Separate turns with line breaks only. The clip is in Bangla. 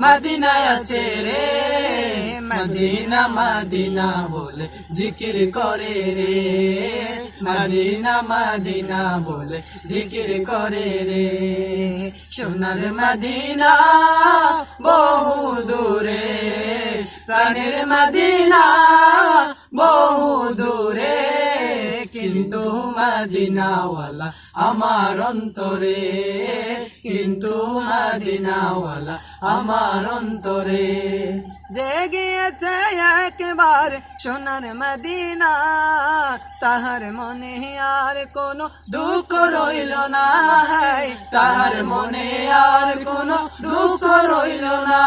মদিনা আছে রে, মদিনা মদিনা বলে জিকির করে রে। মদিনা মদিনা বলে জিকির করে রে। সোনার মদিনা বহু দূরে, প্রাণের মদিনা কিন্তু মদিনাওয়ালা আমার অন্তরে, কিন্তু মদিনাওয়ালা আমার অন্তরে। জেগেছে একবার সোনার মদিনা, তাহার মনে আর কোনো দুঃখ রইল না। তাহার মনে আর কোনো দুঃখ রইল না।